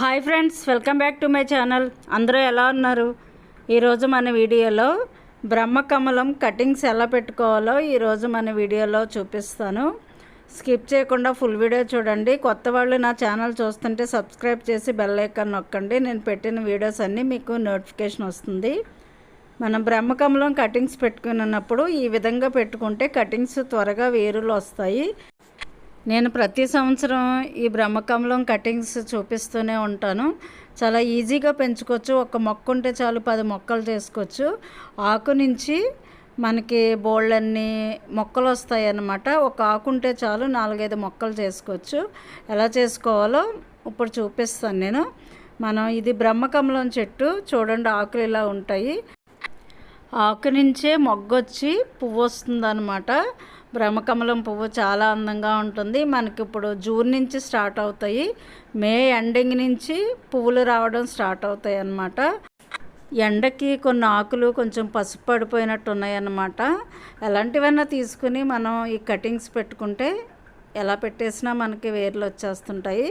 Hi friends welcome back to my channel. అందరూ ఎలా ఉన్నారు? ఈరోజు మన వీడియోలో బ్రహ్మకమలం కటింగ్స్ ఎలా పెట్టుకోవాలో ఈరోజు మన వీడియోలో చూపిస్తాను. స్కిప్ చేయకుండా ఫుల్ వీడియో చూడండి. కొత్త వాళ్ళు నా ఛానల్ చూస్తుంటే సబ్స్క్రైబ్ చేసి బెల్ ఐకాన్ నొక్కండి. నేను పెట్టిన వీడియోస్ అన్నీ మీకు నోటిఫికేషన్ వస్తుంది. మనం బ్రహ్మకమలం కటింగ్స్ పెట్టుకున్నప్పుడు ఈ విధంగా పెట్టుకుంటే కటింగ్స్ త్వరగా వేరులు వస్తాయి. నేను ప్రతి సంవత్సరం ఈ బ్రహ్మకమలం కటింగ్స్ చూపిస్తూనే ఉంటాను. చాలా ఈజీగా పెంచుకోవచ్చు. ఒక మొక్క ఉంటే చాలు పది మొక్కలు చేసుకోవచ్చు. ఆకు నుంచి మనకి బోళ్ళన్ని మొక్కలు వస్తాయి అన్నమాట ఒక ఆకు ఉంటే చాలు నాలుగైదు మొక్కలు చేసుకోవచ్చు. ఎలా చేసుకోవాలో ఇప్పుడు చూపిస్తాను నేను. మనం ఇది బ్రహ్మకమలం చెట్టు. చూడండి ఆకులు ఇలా ఉంటాయి. ఆకు నుంచే మొగ్గొచ్చి పువ్వు వస్తుందన్నమాట. బ్రహ్మకమలం పువ్వు చాలా అందంగా ఉంటుంది. మనకి ఇప్పుడు జూన్ నుంచి స్టార్ట్ అవుతాయి. మే ఎండింగ్ నుంచి పువ్వులు రావడం స్టార్ట్ అవుతాయి అన్నమాట. ఎండకి కొన్ని ఆకులు కొంచెం పసుపు పడిపోయినట్టు ఉన్నాయన్నమాట ఎలాంటివైనా తీసుకుని మనం ఈ కటింగ్స్ పెట్టుకుంటే ఎలా పెట్టేసినా మనకి వేర్లు వచ్చేస్తుంటాయి.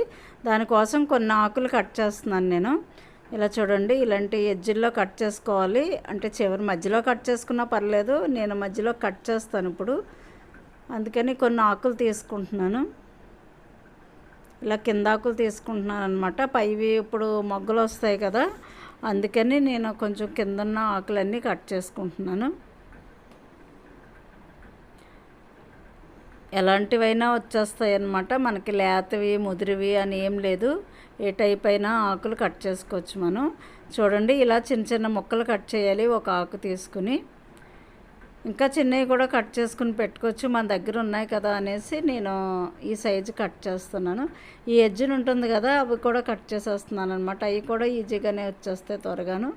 దానికోసం కొన్ని ఆకులు కట్ చేస్తున్నాను నేను. ఇలా చూడండి ఇలాంటి ఎడ్జిల్లో కట్ చేసుకోవాలి. అంటే చివరి మధ్యలో కట్ చేసుకున్నా పర్లేదు నేను మధ్యలో కట్ చేస్తాను ఇప్పుడు. అందుకని కొన్ని ఆకులు తీసుకుంటున్నాను. ఇలా కింద ఆకులు తీసుకుంటున్నాను అనమాట పైవి ఇప్పుడు మొగ్గలు వస్తాయి కదా అందుకని నేను కొంచెం కిందన్న ఆకులన్నీ కట్ చేసుకుంటున్నాను. ఎలాంటివైనా వచ్చేస్తాయి అన్నమాట మనకి లేతవి ముదిరివి అని ఏం లేదు. ఏ టైప్ అయినా ఆకులు కట్ చేసుకోవచ్చు మనం. చూడండి ఇలా చిన్న చిన్న ముక్కలు కట్ చేయాలి ఒక ఆకు తీసుకుని. ఇంకా చిన్నవి కూడా కట్ చేసుకుని పెట్టుకోవచ్చు మన దగ్గర ఉన్నాయి కదా అనేసి నేను ఈ సైజు కట్ చేస్తున్నాను. ఈ ఎడ్జిన్ ఉంటుంది కదా అవి కూడా కట్ చేసేస్తున్నాను అనమాట అవి కూడా ఈజీగానే వచ్చేస్తాయి త్వరగాను.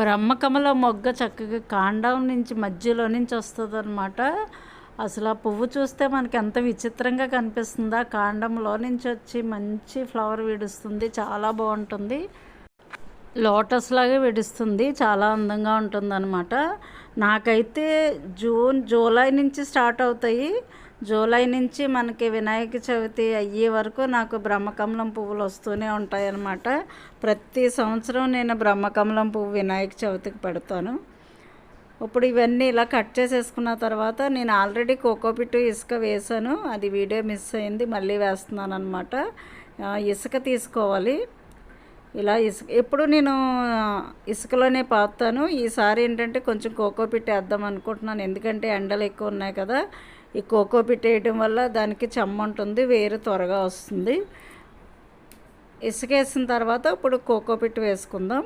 బ్రహ్మకమల మొగ్గ చక్కగా కాండం నుంచి మధ్యలో నుంచి వస్తుంది అనమాట అసలు ఆ పువ్వు చూస్తే మనకి ఎంత విచిత్రంగా కనిపిస్తుందా. కాండంలో నుంచి వచ్చి మంచి ఫ్లవర్ విడుస్తుంది. చాలా బాగుంటుంది. లోటస్ లాగే విడుస్తుంది. చాలా అందంగా ఉంటుంది అనమాట నాకైతే జూన్ జూలై నుంచి స్టార్ట్ అవుతాయి. జూలై నుంచి మనకి వినాయక చవితి అయ్యే వరకు నాకు బ్రహ్మకమలం పువ్వులు వస్తూనే ఉంటాయన్నమాట. ప్రతి సంవత్సరం నేను బ్రహ్మకమలం పువ్వు వినాయక చవితికి పెడతాను. ఇప్పుడు ఇవన్నీ ఇలా కట్ చేసేసుకున్న తర్వాత నేను ఆల్రెడీ కోకోపిట్టు ఇసుక వేసాను అది వీడియో మిస్ అయింది. మళ్ళీ వేస్తున్నాను అనమాట ఇసుక తీసుకోవాలి. ఇలా ఇసుక ఎప్పుడు నేను ఇసుకలోనే పాతాను. ఈసారి ఏంటంటే కొంచెం కోకో పిట్ వేద్దాం అనుకుంటున్నాను. ఎందుకంటే ఎండలు ఎక్కువ ఉన్నాయి కదా ఈ కోకో పిట్ వేయడం వల్ల దానికి చెమ్మ ఉంటుంది వేరు త్వరగా వస్తుంది. ఇసుక వేసిన తర్వాత ఇప్పుడు కోకోపిట్ వేసుకుందాం.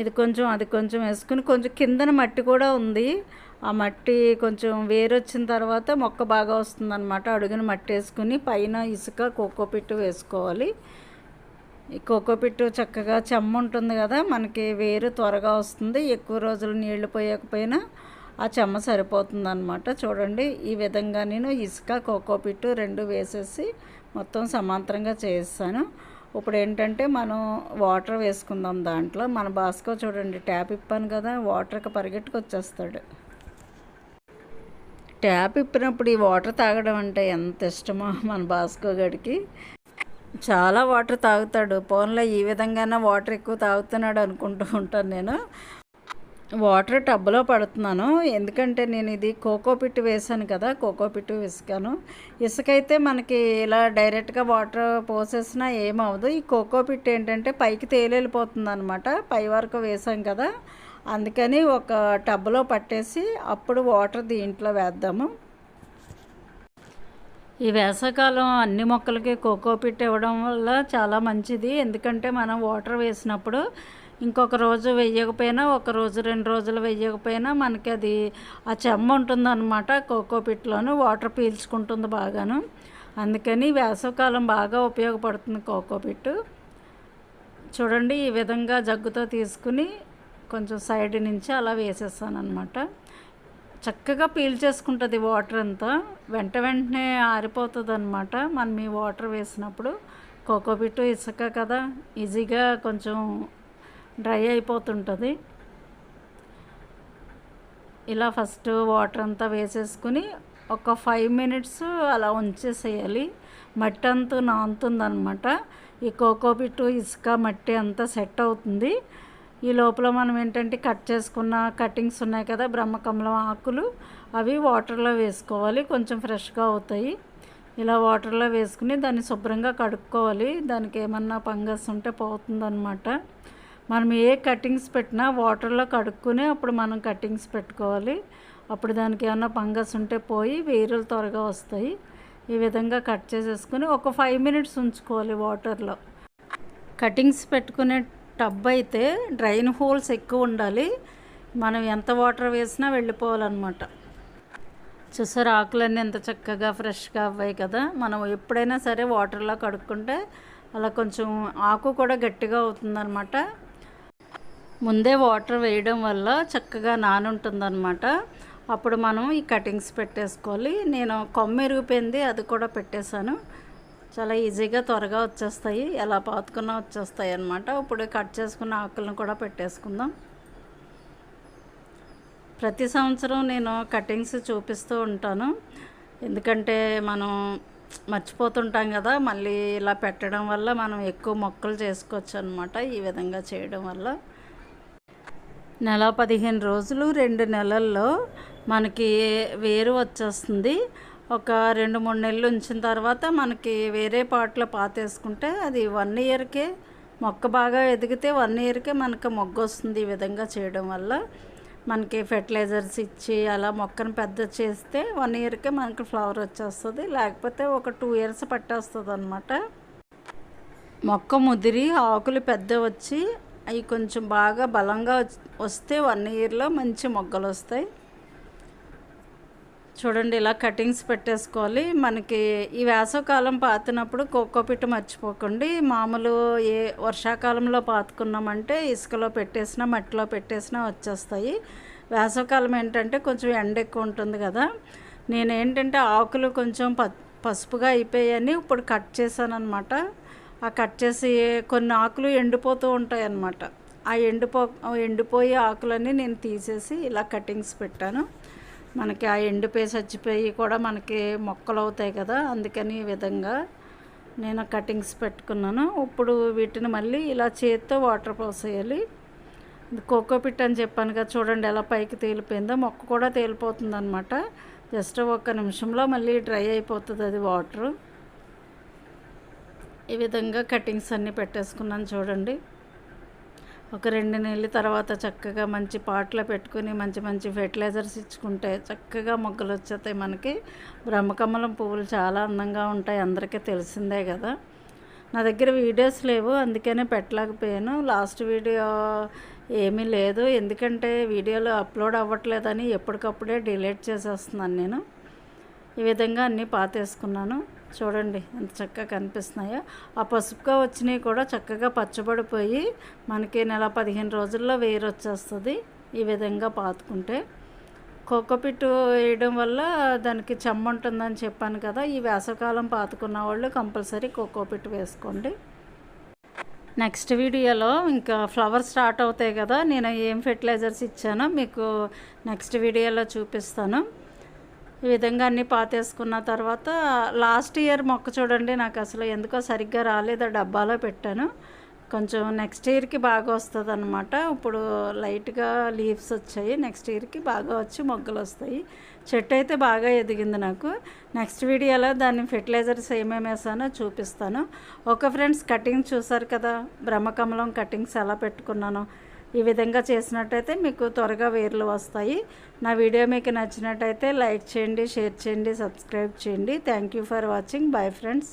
ఇది కొంచెం అది కొంచెం వేసుకుని కొంచెం కిందన మట్టి కూడా ఉంది. ఆ మట్టి కొంచెం వేరు వచ్చిన తర్వాత మొక్క బాగా వస్తుందన్నమాట. అడుగున మట్టి వేసుకుని పైన ఇసుక కోకో పిట్టు వేసుకోవాలి. ఈ కోకోపిట్టు చక్కగా చెమ్మ ఉంటుంది కదా మనకి వేరు త్వరగా వస్తుంది. ఎక్కువ రోజులు నీళ్ళు పోయకపోయినా ఆ చెమ్మ సరిపోతుంది అనమాట చూడండి ఈ విధంగా నేను ఇసుక కోకో పిట్టు రెండు వేసేసి మొత్తం సమాంతరంగా చేస్తాను ఇప్పుడు ఏంటంటే మనం వాటర్ వేసుకుందాం దాంట్లో. మన బాస్కో చూడండి ట్యాప్ ఇప్పాను కదా వాటర్కి పరిగెట్టుకు వచ్చేస్తాడు ట్యాప్ ఇప్పినప్పుడు ఈ వాటర్ తాగడం అంటే ఎంత ఇష్టమో మన బాస్కో గడికి. చాలా వాటర్ తాగుతాడు. ఫోన్లో ఈ విధంగానే వాటర్ ఎక్కువ తాగుతున్నాడు అనుకుంటూ ఉంటాను నేను. వాటర్ టబ్లో పడుతున్నాను. ఎందుకంటే నేను ఇది కోకో పిట్టు వేసాను కదా కోకోపిట్ ఇసుకాను ఇసుక అయితే మనకి ఇలా డైరెక్ట్గా వాటర్ పోసేసినా ఏమవదు ఈ కోకో పిట్టు ఏంటంటే పైకి తేలిపోతుంది అనమాట పై వరకు వేసాం కదా. అందుకని ఒక టబ్లో పట్టేసి అప్పుడు వాటర్ దీంట్లో వేద్దాము. ఈ వేసవకాలం అన్ని మొక్కలకి కోకో పిట్ ఇవ్వడం వల్ల చాలా మంచిది. ఎందుకంటే మనం వాటర్ వేసినప్పుడు ఇంకొక రోజు వేయకపోయినా ఒక రోజు రెండు రోజులు వేయకపోయినా మనకి అది ఆ చెమ్మ ఉంటుందన్నమాట కోకోపిట్లోను వాటర్ పీల్చుకుంటుంది బాగాను. అందుకని వేసవకాలం బాగా ఉపయోగపడుతుంది కోకోపిట్ చూడండి ఈ విధంగా జగ్గుతో తీసుకుని కొంచెం సైడ్ నుంచి అలా వేసేస్తాను అనమాట చక్కగా పీల్చేసుకుంటుంది వాటర్ అంతా. వెంట వెంటనే ఆరిపోతుంది అనమాట మనం ఈ వాటర్ వేసినప్పుడు కోకోపిట్ ఇసుక కదా ఈజీగా కొంచెం డ్రై అయిపోతుంటుంది. ఇలా ఫస్ట్ వాటర్ అంతా వేసేసుకుని ఒక ఫైవ్ మినిట్స్ అలా ఉంచేసేయాలి. మట్టి అంతా నానుతుందనమాట ఈ కోకోపిట్టు ఇసుక మట్టి అంతా సెట్ అవుతుంది. ఈ లోపల మనం ఏంటంటే కట్ చేసుకున్న కటింగ్స్ ఉన్నాయి కదా బ్రహ్మకమలం ఆకులు అవి వాటర్లో వేసుకోవాలి. కొంచెం ఫ్రెష్గా అవుతాయి. ఇలా వాటర్లో వేసుకుని దాన్ని శుభ్రంగా కడుక్కోవాలి. దానికి ఏమన్నా ఫంగస్ ఉంటే పోతుందన్నమాట. మనం ఏ కటింగ్స్ పెట్టినా వాటర్లో కడుక్కుని అప్పుడు మనం కటింగ్స్ పెట్టుకోవాలి. అప్పుడు దానికి ఏమన్నా ఫంగస్ ఉంటే పోయి వేరులు త్వరగా వస్తాయి. ఈ విధంగా కట్ చేసేసుకుని ఒక ఫైవ్ మినిట్స్ ఉంచుకోవాలి వాటర్లో. కటింగ్స్ పెట్టుకునే టబ్ అయితే డ్రైన్ హోల్స్ ఎక్కువ ఉండాలి. మనం ఎంత వాటర్ వేసినా వెళ్ళిపోవాలన్నమాట. చూసారు ఆకులన్నీ ఎంత చక్కగా ఫ్రెష్గా అవ్వాయి కదా. మనం ఎప్పుడైనా సరే వాటర్లో కడుక్కుంటే అలా కొంచెం ఆకు కూడా గట్టిగా అవుతుందన్నమాట. ముందే వాటర్ వేయడం వల్ల చక్కగా నానుంటుందన్నమాట. అప్పుడు మనం ఈ కటింగ్స్ పెట్టేసుకోవాలి. నేను కొమ్మ ఎరిగిపోయింది అది కూడా పెట్టేశాను. చాలా ఈజీగా త్వరగా వచ్చేస్తాయి. ఎలా పాతుకున్నా వచ్చేస్తాయి అన్నమాట. ఇప్పుడు కట్ చేసుకున్న ఆకులను కూడా పెట్టేసుకుందాం. ప్రతి సంవత్సరం నేను కటింగ్స్ చూపిస్తూ ఉంటాను. ఎందుకంటే మనం మర్చిపోతుంటాం కదా మళ్ళీ ఇలా పెట్టడం వల్ల మనం ఎక్కువ మొక్కలు చేసుకోవచ్చు అనమాట ఈ విధంగా చేయడం వల్ల. నెల పదిహేను రోజులు రెండు నెలల్లో మనకి వేరు వచ్చేస్తుంది. ఒక రెండు మూడు నెలలు ఉంచిన తర్వాత మనకి వేరే పాటలో పాతేసుకుంటే అది వన్ ఇయర్కే మొక్క బాగా ఎదిగితే వన్ ఇయర్కే మనకు మొగ్గ వస్తుంది ఈ విధంగా చేయడం వల్ల. మనకి ఫెర్టిలైజర్స్ ఇచ్చి అలా మొక్కను పెద్ద చేస్తే వన్ ఇయర్కే మనకి ఫ్లవర్ వచ్చేస్తుంది. లేకపోతే ఒక టూ ఇయర్స్ పట్టేస్తుంది అనమాట మొక్క ముదిరి ఆకులు పెద్ద వచ్చి అవి కొంచెం బాగా బలంగా వస్తే వన్ ఇయర్లో మంచి మొగ్గలు వస్తాయి. చూడండి ఇలా కటింగ్స్ పెట్టేసుకోవాలి. మనకి ఈ వేసవకాలం పాతినప్పుడు కోకోపిట్ట మర్చిపోకండి. మామూలు ఏ వర్షాకాలంలో పాతుకున్నామంటే ఇసుకలో పెట్టేసినా మట్టిలో పెట్టేసినా వచ్చేస్తాయి. వేసవకాలం ఏంటంటే కొంచెం ఎండ ఎక్కువ ఉంటుంది కదా. నేను ఏంటంటే ఆకులు కొంచెం ప పసుపుగా అయిపోయాయని ఇప్పుడు కట్ చేశాను అనమాట ఆ కట్ చేసి కొన్ని ఆకులు ఎండిపోతూ ఉంటాయి అన్నమాట. ఆ ఎండిపో ఎండిపోయే ఆకులన్నీ నేను తీసేసి ఇలా కటింగ్స్ పెట్టాను. మనకి ఆ ఎండిపోయి చచ్చిపోయి కూడా మనకి మొక్కలు అవుతాయి కదా అందుకని ఈ విధంగా నేను కటింగ్స్ పెట్టుకున్నాను. ఇప్పుడు వీటిని మళ్ళీ ఇలా చేత్తో వాటర్ పోసేయాలి. కోకోపిట్ అని చెప్పాను కదా చూడండి ఎలా పైకి తేలిపోయిందో. మొక్క కూడా తేలిపోతుంది అనమాట జస్ట్ ఒక్క నిమిషంలో మళ్ళీ డ్రై అయిపోతుంది అది వాటరు. ఈ విధంగా కటింగ్స్ అన్నీ పెట్టేసుకున్నాను చూడండి. ఒక రెండు నెలల తర్వాత చక్కగా మంచి పాటలో పెట్టుకుని మంచి మంచి ఫెర్టిలైజర్స్ ఇచ్చుకుంటే చక్కగా మొగ్గలు వచ్చేస్తాయి మనకి. బ్రహ్మకమలం పువ్వులు చాలా అందంగా ఉంటాయి అందరికీ తెలిసిందే కదా. నా దగ్గర వీడియోస్ లేవు అందుకనే పెట్టలేకపోయాను. లాస్ట్ వీడియో ఏమీ లేదు ఎందుకంటే వీడియోలు అప్లోడ్ అవ్వట్లేదని ఎప్పటికప్పుడే డిలీట్ చేసేస్తున్నాను నేను. ఈ విధంగా అన్నీ పాతేసుకున్నాను. చూడండి ఎంత చక్కగా కనిపిస్తున్నాయో. ఆ పసుపుగా వచ్చినవి కూడా చక్కగా పచ్చబడిపోయి మనకి నెల పదిహేను రోజుల్లో వేరు వచ్చేస్తుంది ఈ విధంగా పాతుకుంటే. కోకోపిట్టు వేయడం వల్ల దానికి చెమ్మ ఉంటుందని చెప్పాను కదా ఈ వేసవకాలం పాతుకున్న వాళ్ళు కంపల్సరీ కోకోపిట్ వేసుకోండి. నెక్స్ట్ వీడియోలో ఇంకా ఫ్లవర్స్ స్టార్ట్ అవుతాయి కదా నేను ఏం ఫెర్టిలైజర్స్ ఇచ్చానో మీకు నెక్స్ట్ వీడియోలో చూపిస్తాను. ఈ విధంగా అన్నీ పాతేసుకున్న తర్వాత లాస్ట్ ఇయర్ మొక్క చూడండి నాకు అసలు ఎందుకో సరిగ్గా రాలేదు ఆ డబ్బాలో పెట్టాను. కొంచెం నెక్స్ట్ ఇయర్కి బాగా వస్తుంది అనమాట ఇప్పుడు లైట్గా లీవ్స్ వచ్చాయి నెక్స్ట్ ఇయర్కి బాగా వచ్చి మొగ్గలు వస్తాయి. చెట్టు అయితే బాగా ఎదిగింది నాకు. నెక్స్ట్ వీడియోలో దాన్ని ఫెర్టిలైజర్స్ ఏమేమి వేసానో చూపిస్తాను. ఒక ఫ్రెండ్స్ కటింగ్ చూసారు కదా బ్రహ్మకమలం కటింగ్స్ ఎలా పెట్టుకున్నాను. ఈ విధంగా చేసినట్టయితే మీకు త్వరగా వేర్లు వస్తాయి. నా వీడియో మీకు నచ్చినట్టయితే లైక్ చేయండి షేర్ చేయండి సబ్స్క్రైబ్ చేయండి. Thank you for watching bye friends